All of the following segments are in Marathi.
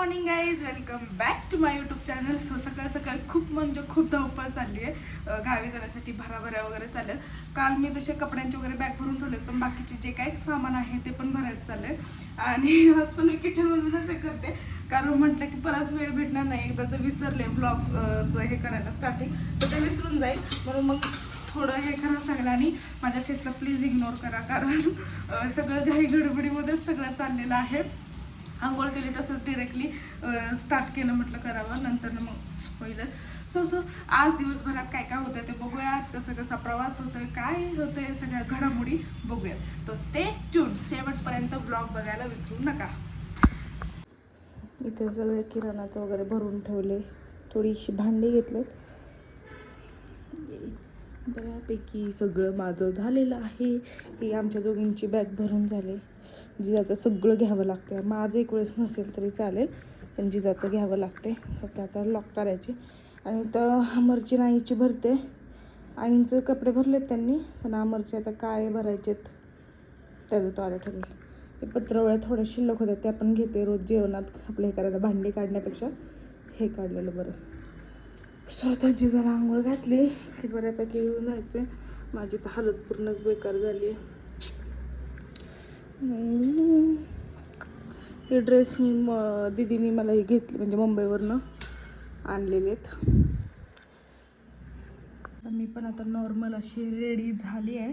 Morning guys welcome back to my YouTube channel so सकाळ सकाळी खूप म्हणजे खूप धावपळ चालली आहे. गावी जाण्यासाठी भराभऱ्या वगैरे चालल्या काल मी तसे कपड्यांचे वगैरे बॅग भरून ठेवले पण बाकीचे जे काही सामान आहे ते पण भरायचं चाललंय. आणि आज पण मी किचनमधूनच हे करते. कारण म्हटलं की परत वेळ भेटणार नाही. एकदा जर विसरले ब्लॉग हे करायला स्टार्टिंग तर ते विसरून जाईल. म्हणून मग थोडं हे करावं लागलं आणि माझ्या फेसला प्लीज इग्नोर करा. कारण सगळं घाई गडबडीमध्येच सगळं चाललेलं आहे. आंघोळ केली तसंच डिरेक्टली स्टार्ट केलं म्हटलं करावं नंतर मग होईलच सो सो आज दिवसभरात काय काय होतं ते बघूयात कसं कसा प्रवास होतोय काय होतंय सगळ्या घडामोडी बघूयात. तो स्टे ट्यून शेवटपर्यंत ब्लॉग बघायला विसरू नका. इथे सगळे किराणाचं वगैरे भरून ठेवले. थोडीशी भांडी घेतले बऱ्यापैकी सगळं माझं झालेलं आहे. ही आमच्या दोघींची बॅग भरून झाले. जिजाचं सगळं घ्यावं लागते माझं एक वेळेस नसेल तरी चालेल पण जिजाचं घ्यावं लागते फक्त आता लॉक करायची. आणि तर अमरची नाईची भरते. आईंचं कपडे भरलेत त्यांनी पण अमरचे आता काय भरायचेत? त्याचं तो आलं ठरेल हे पत्रवळ्या थोड्या शिल्लक होत्या त्या पण घेते रोज जेवणात आपलं हे करायला भांडी काढण्यापेक्षा. हे काढलेलं बरं. स्वतः जरा आंघोळ घातली. की बऱ्यापैकी येऊन जायचे माझी तर हालत पूर्णच बेकार झाली आहे हे ड्रेस मी म दिदीने मला हे घेतले म्हणजे मुंबईवरनं आणलेले आहेत. मी पण आता नॉर्मल अशी रेडी झाली आहे.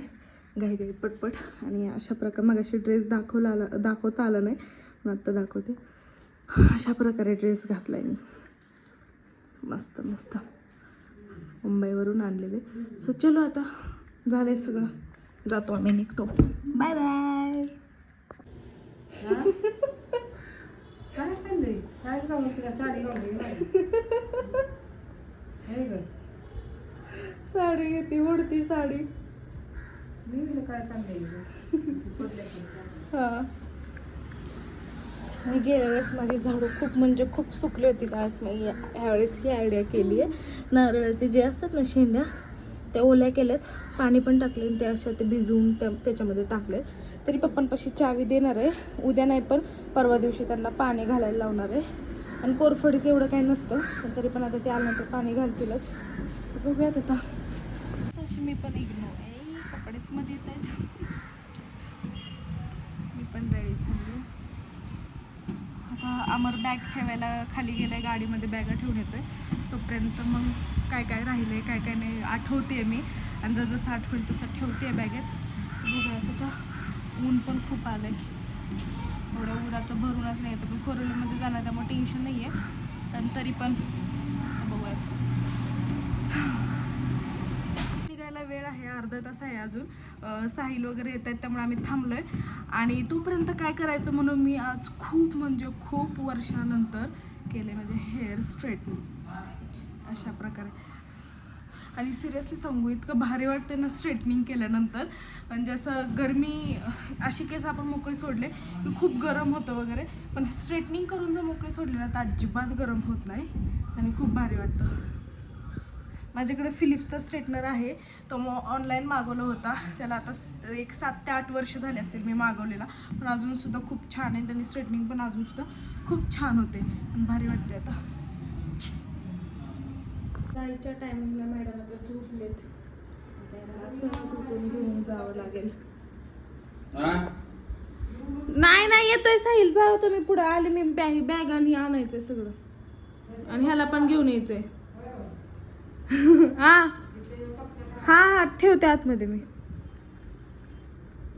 घाई घाई पटपट. आणि अशा प्रकारे मग अशी ड्रेस दाखवला आला दाखवता आला नाही पण आत्ता दाखवते. अशा प्रकारे ड्रेस घातला आहे मी. मस्त मस्त. मुंबईवरून आणलेले. सो चलो आता झालंय सगळं. जातो आम्ही निघतो. बाय बाय काय चाललंय? काय गावलं तुला? साडी गावली हे ग. साडी घेते उडती साडी. मी म्हणलं काय चाललंय ग? पडल्यासारखं. हां. मी गेल्या वेळेस माझी झाडू खूप म्हणजे खूप सुकली होती. आज मी ह्यावेळेस ही आयडिया केली आहे. नारळाचे जे असतात ना शेंड्या त्या ओल्या केल्यात. पाणी पण टाकले आणि त्या अशा ते भिजवून त्या त्याच्यामध्ये टाकले तरी पप्पांपाशी चावी देणार आहे. उद्या नाही पण परवा दिवशी त्यांना पाणी घालायला लावणार आहे. आणि कोरफडीचं एवढं काही नसतं पण तरी पण आता ते आल्यानंतर पाणी घालतीलच. तर बघूयात आता. तशी मी पण इग्नो आहे. कपडेच मध्ये येत आहेत. मी पण रेडी झाली. आता अमर बॅग ठेवायला खाली गेलाय गाडीमध्ये बॅगा ठेवून येतोय. तोपर्यंत मग काय काय राहिलंय काय काय नाही आठवते मी. आणि जर जसं आठवेल तसं ठेवते बॅगेत बघूयात आता. ऊन पण खूप आलं आहे एवढ्या उराचं भरूनच नाही येतं. पण फोर व्हीलरमध्ये जाणार त्यामुळे टेन्शन नाही आहे पण तरी पण बघूयात. निघायला वेळ आहे अर्धा तास आहे अजून. साहिल वगैरे येत आहेत त्यामुळे आम्ही थांबलोय. आणि तोपर्यंत काय करायचं म्हणून मी आज खूप म्हणजे खूप वर्षानंतर केले म्हणजे हेअर स्ट्रेटनिंग अशा प्रकारे. आणि सिरियसली सांगू इतकं भारी वाटते ना स्ट्रेटनिंग केल्यानंतर. म्हणजे असं गरमी अशी केस आपण मोकळी सोडले की खूप गरम होतं वगैरे. पण स्ट्रेटनिंग करून जर मोकळी सोडले ना तर अजिबात गरम होत नाही. आणि खूप भारी वाटतं. माझ्याकडे फिलिप्सचा स्ट्रेटनर आहे. तो मग ऑनलाईन मागवला होता. त्याला आता एक सात ते आठ वर्ष झाले असतील मी मागवलेला. पण अजूनसुद्धा खूप छान आहे. त्यांनी स्ट्रेटनिंग पण अजूनसुद्धा खूप छान होते. आणि भारी वाटते आता. जायच्या टायमिंगला मॅडम आता झोपलेत. त्याला सहज उठून घेऊन जावं लागेल. नाही नाही येतोय साहिल जाऊ तुम्ही पुढे. आले मी बॅग बॅग आणि आणायचंय सगळं. आणि ह्याला पण घेऊन यायचंय. हा? हा हा ठेवते आतमध्ये मी.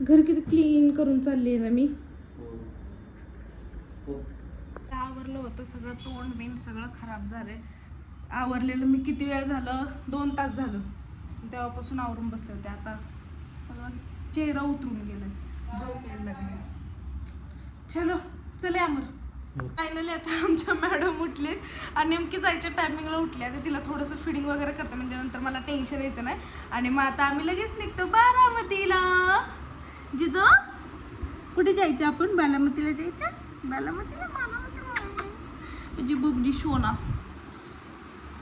घर किती क्लीन करून चालली आहे ना मी. आवरलं होतं सगळं तोंड बिंड सगळं खराब झालंय. आवरलेलं. मी किती वेळ झालं? दोन तास झालं. तेव्हापासून आवरून बसले होते. आता सगळं चेहरा उतरून गेलाय. झोप यायला लागली. चलो चले अमर फायनली आता आमच्या मॅडम उठले. आणि नेमकी जायच्या टायमिंगला उठले. आता तिला थोडंसं फिडिंग वगैरे करते. म्हणजे नंतर मला टेन्शन यायचं नाही. आणि मग आता आम्ही लगेच निघतो बारामतीला. जिजो कुठे जायचं आपण? बारामतीला जायचं? बारामतीला बारामतीला म्हणजे बुबजी शोना.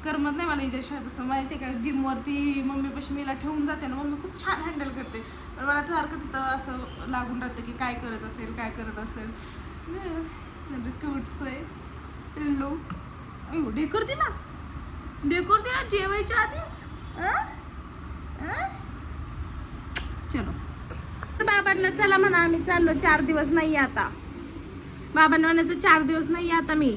करमत नाही मला हिच्याशिवाय तसं माहिती आहे का? जिमवरती मम्मीपाशी मीला ठेवून जाते ना मम्मी खूप छान हँडल करते. पण मला सारखं तिथं असं लागून राहतं की काय करत असेल काय करत असेल. म्हणजे क्यूट्स आहे. लोक अयो डेकर दे ना. डेकर ना जेवायच्या आधीच. चलो. बाबांना चला म्हणा आम्ही चाललो. चार दिवस नाही आता. बाबांना म्हणायचं चार दिवस नाही आता मी.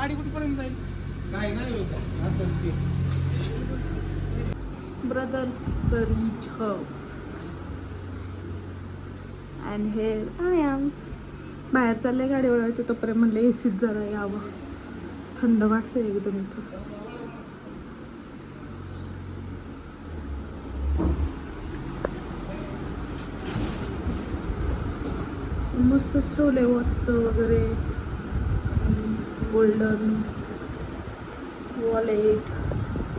गाडी कुठपर्यंत जाईल? काय नाही होत. असं ते. brothers the rich hub and here I am. बाहेर चालले गाडी वळवायचं तोपर्यंत म्हणलं एसीत जरा यावं. थंड वाटतंय एकदम इथं. मस्तच ठेवलंय वॉचचं वगैरे. गोल्डन वॉलेट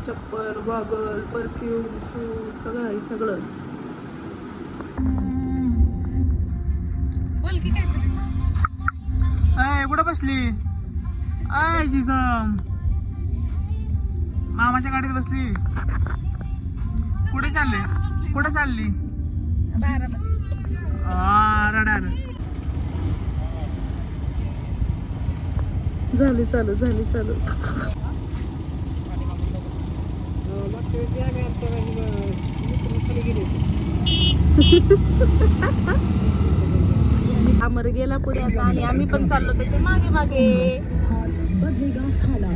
चप्पल गॉगल परफ्यूम शूज सगळं आहे सगळं. बोल की काय कुठं बसली? अय जिजाम. मामाच्या गाडीत बसली. कुठे चालली? कुठे चालली? रडार झाली चालू झाली चालू. अमर गेला पुढे आता आणि आम्ही पण चाललो त्याच्यामागे मागे. काय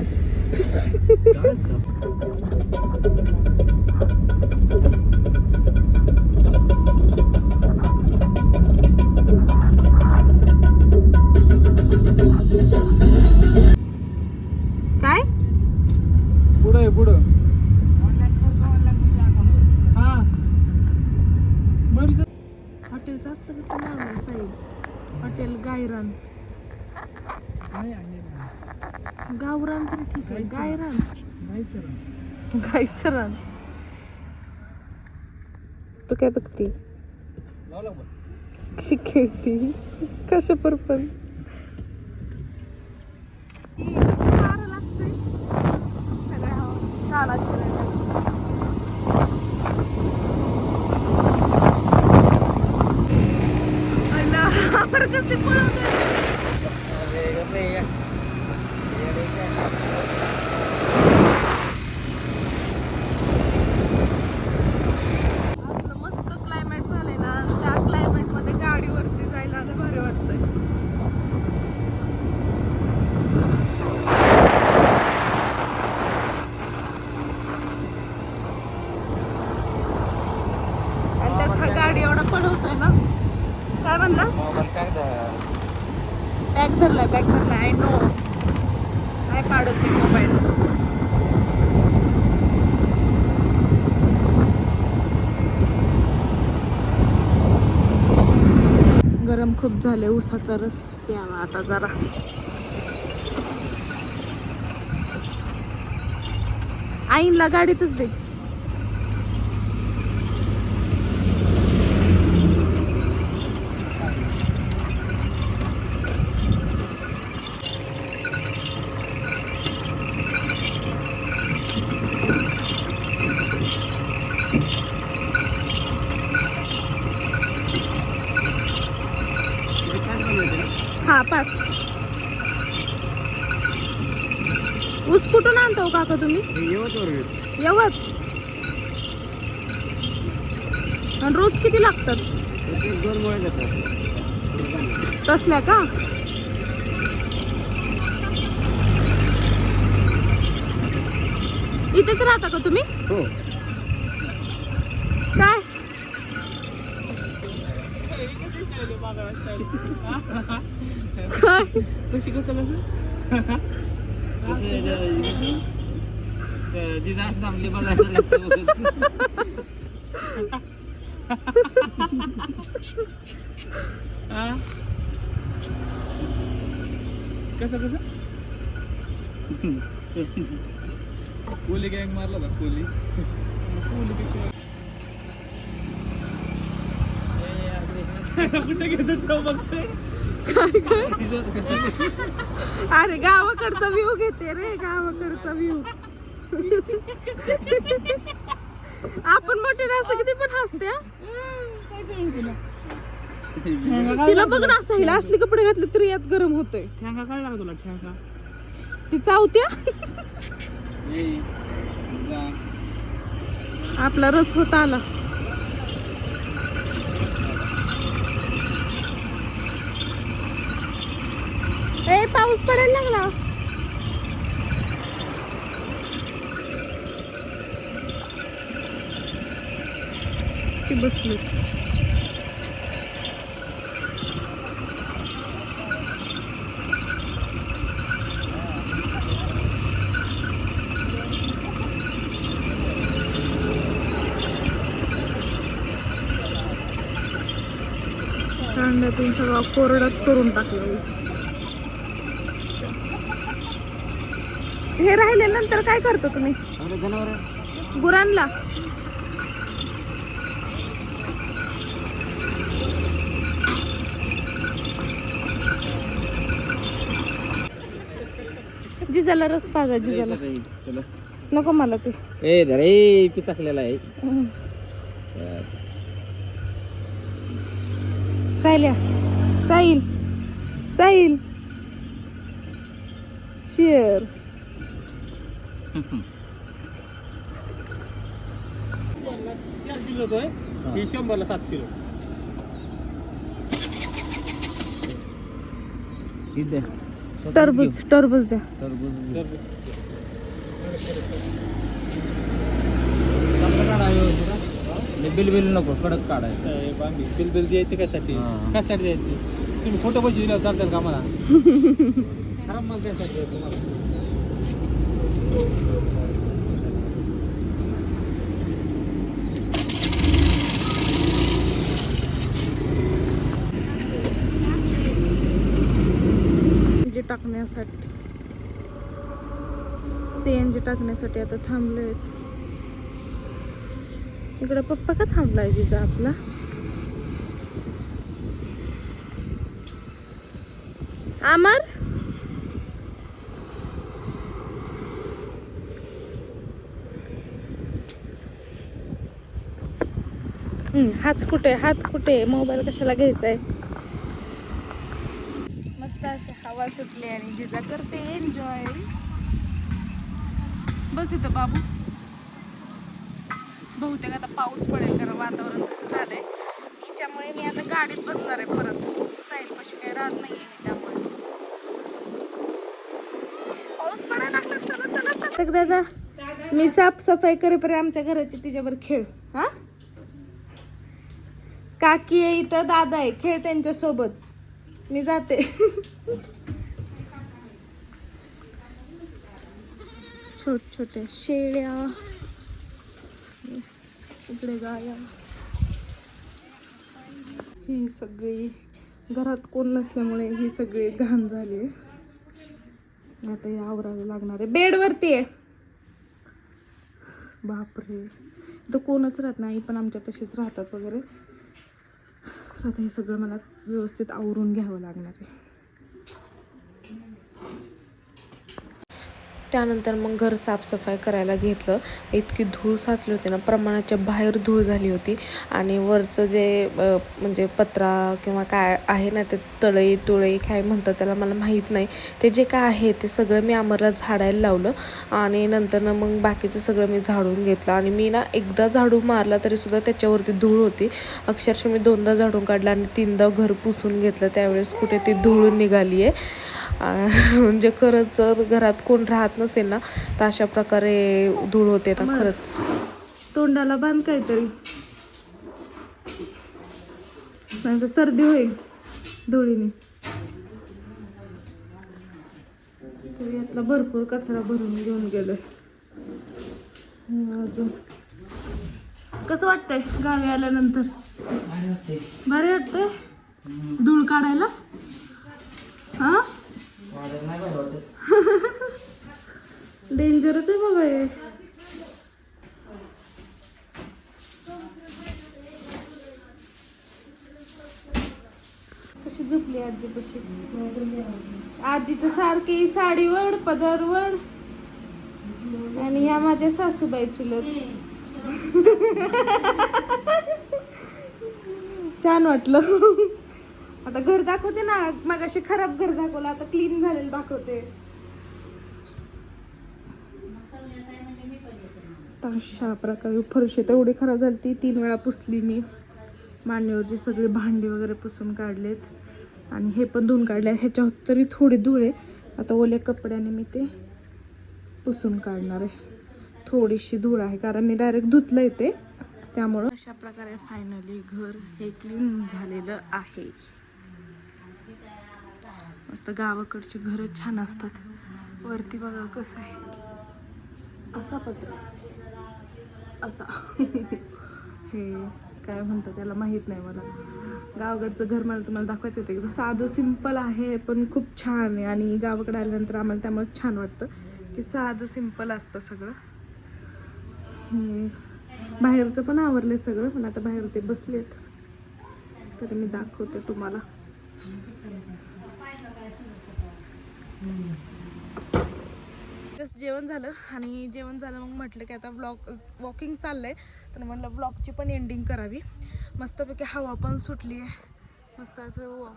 कशा पर पण कसली पळवते असलं मस्त क्लायमेट झालंय ना आणि त्या क्लायमेटमध्ये गाडीवरती जायला आता भारी वाटतंय आणि त्यात हा गाडी एवढा पळवतोय ना काय म्हणलास बॅग धरलाय बॅग धरलाय आय नो नाही पाडत मी मोबाईल गरम खूप झाले उसाचा रस प्यावा आता जरा. आईनला गाडीतच दे. काका तुम्ही? यवत. आणि रोज किती लागतात? तसल्या का? इथेच राहता का तुम्ही? हो. काय? काय? कशी कसं कसं डिझाईन थांबली बघायला कसं कसं कोहली गँग मारला ना कोहली कोहलीपेक्षा कुठे घेतात बघतोय? अरे गावाकडचा व्ह्यू घेते रे गावाकडचा व्ह्यू आपण मोठे असतो किती पण हसते हा. तिला बघ ना असं हिला असले कपडे घातले तरी यात गरम होतोय. ठेंगा काय लागतो तुला ठेंगा? ती चावत्या. आपला रस होता आला. ए पाऊस पडायला लागला. ती बसली. कांड्यातून सगळा कोरडाच करून टाकला हे राहिल्यानंतर काय करतो तुम्ही? गुरांना. जिजाला रस पाजा जिजाला. नको मला ते. ए धरे पिचाकलेला आहे. सायल्या साईल साईल चिअर्स चार किलो होतोय ही शंभरला सात किलो. टरबूज टरबूज द्या. बिल बिल नको कडक काढायचं. बिल बिल द्यायचं कशासाठी. कशासाठी द्यायचं? तुम्ही फोटो पैसे दिला चालतात का आम्हाला? खराब मग कशासाठी द्यायचं टाकण्यासाठी. सी टाकण्यासाठी सीएनजी टाकण्यासाठी आता थांबलोय. इकडे पप्पा का थांबलाय जिजा आपला? आमर? हात कुठे हात कुठे? मोबाईल कशाला घ्यायचा आहे अशी सुटली आणि जिजा करते एन्जॉय बस इथं बाबू. बहुतेक आता पाऊस पडेल कारण वातावरण तसं झालंय. त्याच्यामुळे मी आता गाडीत बसणार आहे परत. साईड पाशी काही राहत नाहीये त्यामुळे. पाऊस पडायला लागला. चला चला चला. दादा मी साफसफाई करेपर्यंत आमच्या घराची तिच्यावर खेळ. हा? काकी आहे इथं दादा आहे. खेळ त्यांच्यासोबत. मी जाते. छोट छोट्या शेळ्या. इकडे गाया. ही सगळी घरात कोण नसल्यामुळे ही सगळी घाण झाली आता हे आवराला लागणार आहे. बेडवरती आहे. बापरे. तर कोणच राहत नाही पण आमच्यापाशीच राहतात वगैरे. आता हे सगळं मला व्यवस्थित आवरून घ्यावं लागणार आहे. त्यानंतर मग घर साफसफाई करायला घेतलं. इतकी धूळ साचली होती ना प्रमाणाच्या बाहेर धूळ झाली होती. आणि वरचं जे म्हणजे पत्रा किंवा काय आहे ना ते तळई तुळई काय म्हणतात त्याला मला माहीत नाही. ते जे काय आहे ते सगळं मी आम्हाला झाडायला लावलं. आणि नंतर ना मग बाकीचं सगळं मी झाडून घेतलं. आणि मी ना एकदा झाडू मारला तरीसुद्धा त्याच्यावरती धूळ होती. अक्षरशः मी दोनदा झाडून काढलं आणि तीनदा घर पुसून घेतलं. त्यावेळेस कुठे ती धूळ निघाली आहे म्हणजे खरंच जर घरात कोण राहत नसेल ना तर अशा प्रकारे धूळ होते ना. खरंच. तोंडाला बांध काहीतरी. नाही तर सर्दी होईल धुळीने. तर यातला भरपूर कचरा भरून घेऊन गेलोय. अजून? कसं वाटतंय गावी आल्यानंतर? बरे वाटते धूळ काढायला? हा? डेंजरच आहे बाबा हे. कशी झोपली आजी कशी? आजी तर सारखी साडीवर पदरवर. आणि ह्या माझ्या सासूबाई चुलत छान वाटलं. आता घर दाखवते ना. मग असे खराब घर दाखवलं आता क्लीन झालेलं दाखवते. तर अशा प्रकारे फरशी तेवढी खराब झाली ती तीन वेळा पुसली मी. मांडीवरची सगळी भांडी वगैरे पुसून काढलेत. आणि हे पण धुवून काढले. ह्याच्यावर तरी थोडी धूळ आहे. आता ओल्या कपड्याने मी ते पुसून काढणार आहे. थोडीशी धूळ आहे कारण मी डायरेक्ट धुतलं येते त्यामुळं अशा प्रकारे फायनली घर हे क्लीन झालेलं आहे. मस्त गावाकडची घरं छान असतात. वरती बघा कसं आहे. असा पत्र. असा. हे काय म्हणतात त्याला माहीत नाही मला. गावाकडचं घर मला तुम्हाला दाखवायचं येतं की साधं सिंपल आहे पण खूप छान आहे. आणि गावाकडे आल्यानंतर आम्हाला त्यामुळे छान वाटतं की साधं सिंपल असतं सगळं. हे बाहेरचं पण आवरलं सगळं पण आता बाहेर ते बसलेत. तर मी दाखवते तुम्हाला. जेवण झालं आणि जेवण झालं मग म्हटलं की आता ब्लॉक वॉकिंग चाललंय. तर म्हटलं ब्लॉकची पण एंडिंग करावी. मस्तपैकी हवा पण सुटली आहे मस्त असं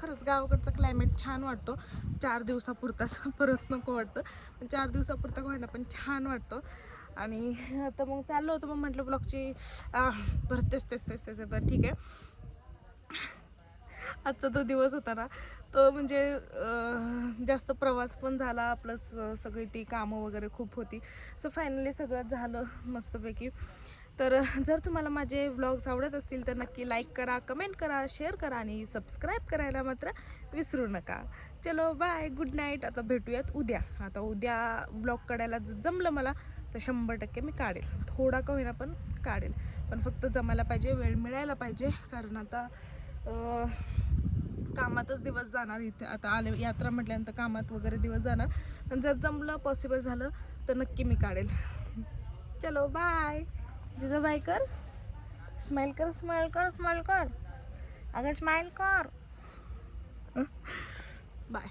खरंच गावाकडचा क्लायमेट छान वाटतो. चार दिवसापुरताच परत नको वाटतं. पण चार दिवसापुरता व्हायला पण छान वाटतो. आणि आता मग चाललो होतं मग म्हटलं ब्लॉगची परत तेच तेच तेच तेच तर ठीक आहे. आजचा तो दिवस होता ना. तो म्हणजे जास्त प्रवास पण झाला. प्लस सगळी ती कामं वगैरे खूप होती. सो फायनली सगळं झालं मस्तपैकी. तर जर तुम्हाला माझे व्लॉग्स आवडत असतील तर नक्की लाईक करा कमेंट करा शेअर करा आणि सबस्क्राईब करायला मात्र विसरू नका. चलो बाय गुड नाईट आता भेटूयात उद्या. आता उद्या ब्लॉग काढायला जमलं मला तर शंभर टक्के मी काढेल. थोडा का होईना पण काढेल. पण फक्त जमायला पाहिजे वेळ मिळायला पाहिजे. कारण आता कामातच दिवस जाणार इथे. आता आले यात्रा म्हटल्यानंतर कामात वगैरे दिवस जाणार. पण जर जमलं पॉसिबल झालं तर नक्की मी काढेल. चलो बाय जिजा बाय कर. स्माईल कर स्माईल कर स्माईल कर. अगं स्माईल कर. बाय